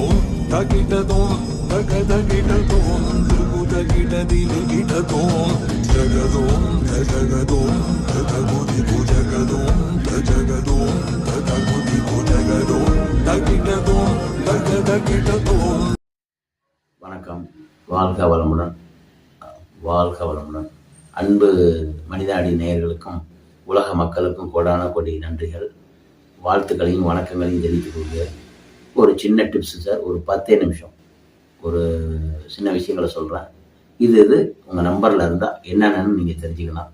ஜகதோம் ததகுதி புஜகதோம் தகிடதோம் தகதகிடதோம் திருகுதகிடதிலிகிடதோம் ஜகதோம் தஜகதோம் ததகுதி புஜகதோம் தஜகதோம் ததகுதி புஜகதோம் தகிடதோம் தகதகிடதோம் வணக்கம். வாழ்க வளமுடன் வாழ்க வளமுடன். அன்பு மனிதாடி நேயர்களுக்கும் உலக மக்களுக்கும் கோடான கொடி நன்றிகள். வாழ்த்துக்களையும் வணக்கங்களையும் தெரிவித்துக் கொள்கிறேன். ஒரு சின்ன டிப்ஸு சார் ஒரு பத்தே நிமிஷம். ஒரு சின்ன விஷயங்களை சொல்கிறேன் இது இது உங்கள் நம்பரில் இருந்தால் என்னென்னு நீங்கள் தெரிஞ்சுக்கலாம்.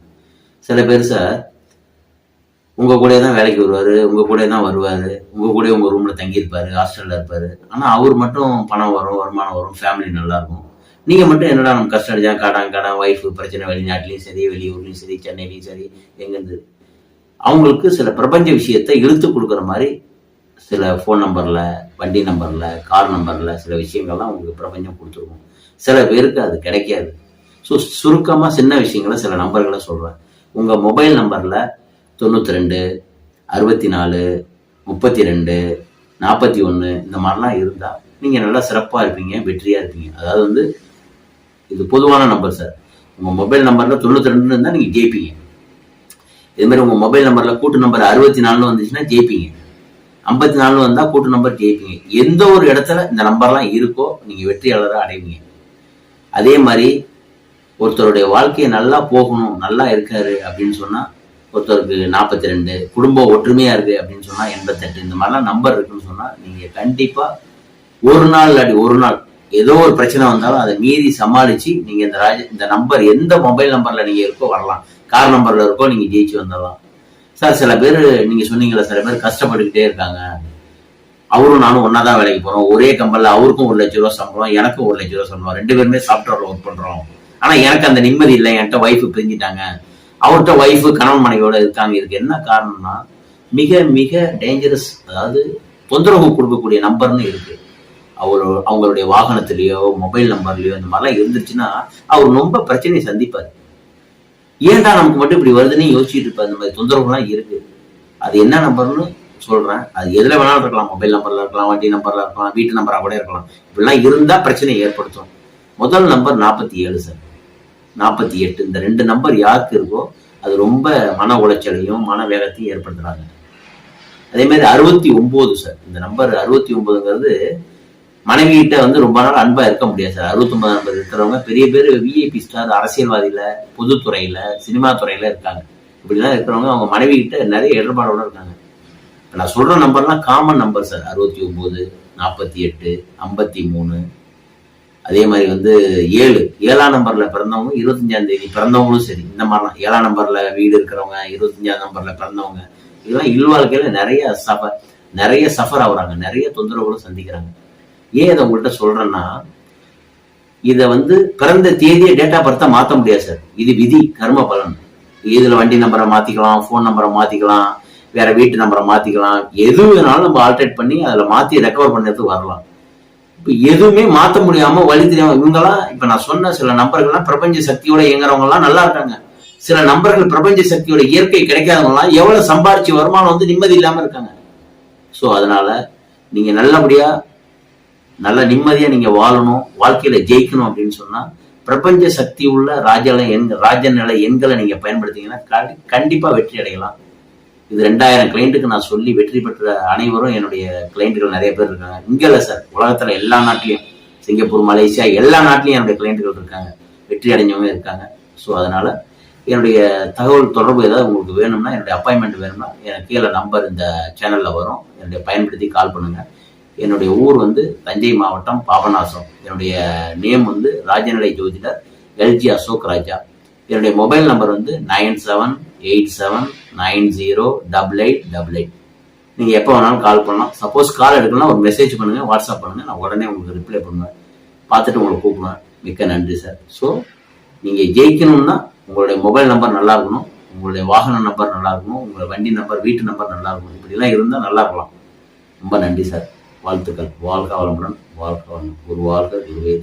சில பேர் சார் உங்கள் கூட தான் வேலைக்கு வருவார் உங்கள் கூட தான் வருவார் உங்கள் கூட உங்கள் ரூமில் தங்கியிருப்பார் ஹாஸ்டலில் இருப்பார். ஆனால் அவர் மட்டும் பணம் வரும் வருமானம் வரும் ஃபேமிலி நல்லாயிருக்கும் நீங்கள் மட்டும் என்னடா நம்ம கஷ்டம் அடிச்சா கடன் கடன் ஒய்ஃபு பிரச்சனை வெளிநாட்டிலையும் சரி வெளியூர்லேயும் சரி சென்னையிலையும் சரி எங்கேருந்து? அவங்களுக்கு சில பிரபஞ்ச விஷயத்தை இழுத்து கொடுக்குற மாதிரி சில ஃபோன் நம்பரில் வண்டி நம்பரில் கார் நம்பரில் சில விஷயங்கள்லாம் உங்களுக்கு பிரபஞ்சம் கொடுத்துருக்கும். சில பேருக்கு அது கிடைக்காது. ஸோ சுருக்கமாக சின்ன விஷயங்களை சில நம்பர்களை சொல்கிறேன் உங்கள் மொபைல் நம்பரில் தொண்ணூற்றி ரெண்டு அறுபத்தி நாலு முப்பத்தி ரெண்டு நாற்பத்தி ஒன்று இந்த மாதிரிலாம் இருந்தால் நீங்கள் நல்லா சிறப்பாக இருப்பீங்க வெற்றியாக இருப்பீங்க. அதாவது வந்து இது பொதுவான நம்பர் சார் உங்கள் மொபைல் நம்பரில் தொண்ணூற்றி ரெண்டுன்னு இருந்தால் நீங்கள் ஜெயிப்பீங்க இதுமாதிரி உங்கள் மொபைல் நம்பரில் கூட்டு நம்பர் அறுபத்தி நாலுன்னு வந்துச்சுன்னா ஜெயிப்பீங்க. ஐம்பத்தி நாலு வந்தால் கூட்டு நம்பர் ஜெயிப்பீங்க எந்த ஒரு இடத்துல இந்த நம்பர்லாம் இருக்கோ நீங்கள் வெற்றியாளராக அடைவீங்க. அதே மாதிரி ஒருத்தருடைய வாழ்க்கையை நல்லா போகணும் நல்லா இருக்காரு அப்படின்னு சொன்னால் ஒருத்தருக்கு நாற்பத்தி ரெண்டு குடும்பம் ஒற்றுமையாக இருக்குது அப்படின்னு சொன்னால் எண்பத்தெட்டு இந்த மாதிரிலாம் நம்பர் இருக்குன்னு சொன்னால் நீங்கள் கண்டிப்பாக ஒரு நாள் இல்லாட்டி ஒரு நாள் ஏதோ ஒரு பிரச்சனை வந்தாலும் அதை மீறி சமாளித்து நீங்கள் இந்த ராஜ இந்த நம்பர் எந்த மொபைல் நம்பரில் நீங்கள் இருக்கோ வரலாம். கார் நம்பரில் இருக்கோ நீங்கள் ஜெயிச்சு வந்துடலாம் சார் சில பேர் நீங்கள் சொன்னீங்களா சில பேர் கஷ்டப்பட்டுக்கிட்டே இருக்காங்க. அவரும் நானும் ஒன்றா தான் வேலைக்கு போகிறோம் ஒரே கம்பல்ல அவருக்கும் ஒரு லட்ச ரூபா சம்பளம் எனக்கும் ஒரு லட்ச ரூபா சம்பளம். ரெண்டு பேருமே சாஃப்ட்வேரில் ஒர்க் பண்ணுறோம் ஆனால் எனக்கு அந்த நிம்மதி இல்லை. என்கிட்ட ஒய்ஃபு பிரிஞ்சிட்டாங்க. அவர்கிட்ட ஒய்ஃபு கணவன் மனைவியோட இருக்காங்க. இதுக்கு என்ன காரணம்னா மிக மிக டேஞ்சரஸ் அதாவது தொந்தரவு கொடுக்கக்கூடிய நம்பர்னு இருக்கு. அவர் அவங்களுடைய வாகனத்திலேயோ மொபைல் நம்பர்லயோ இந்த மாதிரிலாம் இருந்துச்சுன்னா அவர் ரொம்ப பிரச்சனையை சந்திப்பார். ஏன்டா நமக்கு மட்டும் இப்படி வருதுன்னு யோசிச்சுட்டு இருப்பார் இந்த மாதிரி தொந்தரவுலாம் இருக்கு. அது என்ன நம்பர்னு சொல்றேன். அது எதுல வேணாலும் இருக்கலாம். மொபைல் நம்பர்ல இருக்கலாம் வண்டி நம்பர்ல இருக்கலாம் வீட்டு நம்பரா கூட இருக்கலாம். இப்படிலாம் இருந்தா பிரச்சனையை ஏற்படுத்தும். முதல் நம்பர் நாற்பத்தி ஏழு சார். நாற்பத்தி எட்டு. இந்த ரெண்டு நம்பர் யாருக்கு இருக்கோ அது ரொம்ப மன உளைச்சலையும் மன வேகத்தையும் ஏற்படுத்துறாங்க. அதே மாதிரி அறுபத்தி ஒன்பது சார். இந்த நம்பர் அறுபத்தி ஒன்பதுங்கிறது மனைவி கிட்ட வந்து ரொம்ப நாள் அன்பா இருக்க முடியாது சார். அறுபத்தொன்பது ஐம்பது இருக்கிறவங்க பெரிய பேர் விஐபி ஸ்டார் அரசியல்வாதியில பொதுத்துறையில சினிமா துறையில இருக்காங்க. இப்படிலாம் இருக்கிறவங்க அவங்க மனைவி கிட்ட நிறைய இடர்பாடோட இருக்காங்க. நான் சொல்ற நம்பர்லாம் காமன் நம்பர் சார். அறுபத்தி ஒன்பது நாற்பத்தி எட்டு ஐம்பத்தி மூணு. அதே மாதிரி வந்து ஏழு. ஏழாம் நம்பர்ல பிறந்தவங்க இருபத்தஞ்சாம் தேதி பிறந்தவங்களும் சரி. இந்த மாதிரிலாம். ஏழாம் நம்பர்ல வீடு இருக்கிறவங்க இருபத்தஞ்சாம் நம்பர்ல பிறந்தவங்க. இதெல்லாம் இல்வாழ்க்கையில நிறைய சஃபர் நிறைய சஃபர் ஆகுறாங்க. நிறைய தொந்தரவுகளும் சந்திக்கிறாங்க. ஏன் இதை உங்கள்கிட்ட சொல்றேன்னா இதை வந்து பிறந்த தேதியை டேட்டா பர்த்தா மாற்ற முடியாது சார் இது விதி கர்ம பலன். இதில் வண்டி நம்பரை மாற்றிக்கலாம் ஃபோன் நம்பரை மாற்றிக்கலாம் வேற வீட்டு நம்பரை மாற்றிக்கலாம் எது வேணாலும் நம்ம ஆல்டரேட் பண்ணி அதில் மாற்றி ரெக்கவர் பண்ணுறதுக்கு வரலாம். இப்போ எதுவுமே மாற்ற முடியாமல் வழி தெரியாம இவங்கெல்லாம் இப்போ நான் சொன்ன சில நம்பர்கள்லாம் பிரபஞ்ச சக்தியோட இயங்குறவங்கலாம் நல்லா இருக்காங்க. சில நம்பர்கள் பிரபஞ்ச சக்தியோட இயற்கை கிடைக்காதவங்களாம் எவ்வளோ சம்பாரிச்சு வருமானம் வந்து நிம்மதி இல்லாமல் இருக்காங்க. ஸோ அதனால நீங்கள் நல்லபடியாக நல்ல நிம்மதியா நீங்க வாழணும் வாழ்க்கையில ஜெயிக்கணும் அப்படின்னு சொன்னா பிரபஞ்ச சக்தி உள்ள ராஜல எண் ராஜநிலை எண்களை நீங்க பயன்படுத்தீங்கன்னா கண்டி- கண்டிப்பா வெற்றி அடையலாம். இது ரெண்டாயிரம் கிளைண்ட்டுக்கு நான் சொல்லி வெற்றி பெற்ற அனைவரும் என்னுடைய கிளைண்ட்டுகள் நிறைய பேர் இருக்காங்க. இங்க இல்ல சார் உலகத்துல எல்லா நாட்டிலையும் சிங்கப்பூர் மலேசியா எல்லா நாட்டிலையும் என்னுடைய கிளைண்ட்டுகள் இருக்காங்க. வெற்றி அடைஞ்சவங்க இருக்காங்க. ஸோ அதனால என்னுடைய தகவல் தொடர்பு ஏதாவது உங்களுக்கு வேணும்னா என்னுடைய அப்பாயின்மெண்ட் வேணும்னா எனக்கு கீழே நம்பர் இந்த சேனலில் வரும். என்னுடைய பயன்படுத்தி கால் பண்ணுங்கள் என்னுடைய ஊர் வந்து தஞ்சை மாவட்டம் பாபநாசம். என்னுடைய நேம் வந்து ராஜநிலை ஜோதிடர் எல்ஜி அசோக் ராஜா. என்னுடைய மொபைல் நம்பர் வந்து nine seven eight seven nine zero double eight double eight. நீங்கள் எப்போ வேணாலும் கால் பண்ணலாம். சப்போஸ் கால் எடுக்கலாம் ஒரு மெசேஜ் பண்ணுங்கள் வாட்ஸ்அப் பண்ணுங்கள் நான் உடனே உங்களுக்கு ரிப்ளை பண்ணுவேன். பார்த்துட்டு உங்களை கூப்பிடுவேன். மிக்க நன்றி சார் ஸோ நீங்கள் ஜெயிக்கணும்னா உங்களுடைய மொபைல் நம்பர் நல்லா இருக்கணும். உங்களுடைய வாகன நம்பர் நல்லா இருக்கணும். உங்களுடைய வண்டி நம்பர் வீட்டு நம்பர் நல்லா இருக்கணும். இப்படிலாம் இருந்தால் நல்லா இருக்கலாம். ரொம்ப நன்றி சார் வாழ்த்துக்கள். வாழ்க வளமுடன் வாழ்க வளம் ஒரு வாழ்க குருவே